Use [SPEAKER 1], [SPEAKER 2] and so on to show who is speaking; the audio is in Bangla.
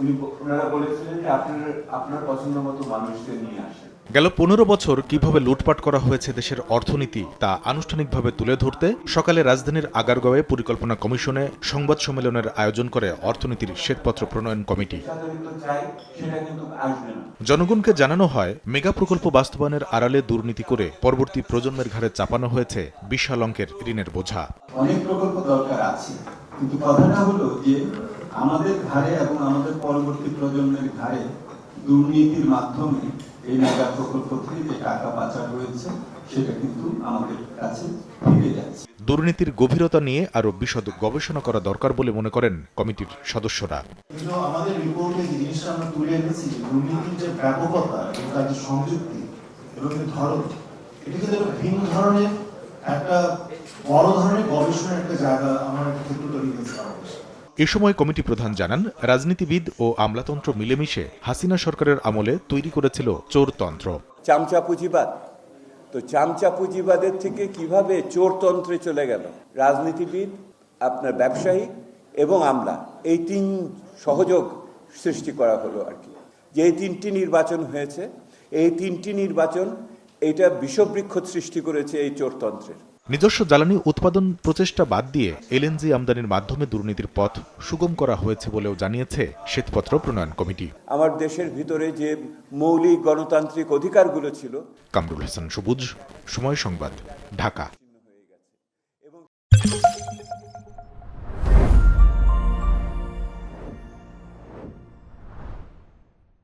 [SPEAKER 1] উনি ওনারা বলেছিলেন যে আপনার আপনার পছন্দ মতো মানুষদের নিয়ে আসেন।
[SPEAKER 2] গেল পনেরো বছর কীভাবে লুটপাট করা হয়েছে দেশের অর্থনীতি তা আনুষ্ঠানিকভাবে তুলে ধরতে সকালে রাজধানীর আগারগাঁওয়ে পরিকল্পনা কমিশনে সংবাদ সম্মেলনের আয়োজন করে অর্থনীতির শ্বেতপত্র প্রণয়ন কমিটি। জনগণকে জানানো হয় মেগা প্রকল্প বাস্তবায়নের আড়ালে দুর্নীতি করে পরবর্তী প্রজন্মের ঘাড়ে চাপানো হয়েছে বিশাল অঙ্কের ঋণের বোঝা।
[SPEAKER 3] অনেক প্রকল্প দরকার আছে কিন্তু কথাটা হলো যে আমাদের ঘাড়ে এবং আমাদের পরবর্তী প্রজন্মের ঘাড়ে দুর্নীতির মাধ্যমে এই মেগা প্রকল্প থেকে যে টাকা পাচার হয়েছে সেটা কিন্তু আমাদের কাছে ফিরে যাচ্ছে
[SPEAKER 2] দুর্নীতির গভীরতা নিয়ে আরও বিশদ গবেষণা করা দরকার বলে মনে করেন কমিটির সদস্যরা
[SPEAKER 4] আমাদের রিপোর্টে যে জিনিসটা আমরা তুলে এনেছি যে দুর্নীতির যে ব্যাপকতা এবং তার যে সংযুক্তি এবং যে ধরন এটা কিন্তু একটা ভিন্ন ধরনের একটা বড় ধরনের গবেষণার একটা জায়গা আমার একটা ক্ষেত্র তৈরি হয়েছে।
[SPEAKER 2] এ সময় কমিটি প্রধান জানান, রাজনীতিবিদ ও আমলাতন্ত্র মিলেমিশে হাসিনা সরকারের আমলে তৈরি করেছিল চোরতন্ত্র।
[SPEAKER 5] চামচা পুঁজিবাদ। তো চামচা পুঁজিবাদের থেকে কীভাবে চোরতন্ত্রে চলে গেল? রাজনীতিবিদ, আপনার ব্যবসায়ী এবং আমলা, এই তিন সহযোগ সৃষ্টি করা হলো আর কি। যে তিনটি নির্বাচন হয়েছে, এই তিনটি নির্বাচন এটা বিষবৃক্ষ সৃষ্টি করেছে এই চোরতন্ত্রের।
[SPEAKER 2] নিজস্ব জ্বালানি উৎপাদন প্রচেষ্টা বাদ দিয়ে এলএনজি আমদানির মাধ্যমে দুর্নীতির পথ সুগম করা হয়েছে বলেও জানিয়েছে শ্বেতপত্র প্রণয়ন কমিটি।
[SPEAKER 5] আমার দেশের ভিতরে যে মৌলিক গণতান্ত্রিক অধিকারগুলো ছিল
[SPEAKER 2] কামরুল হাসান সবুজ সময় সংবাদ ঢাকা।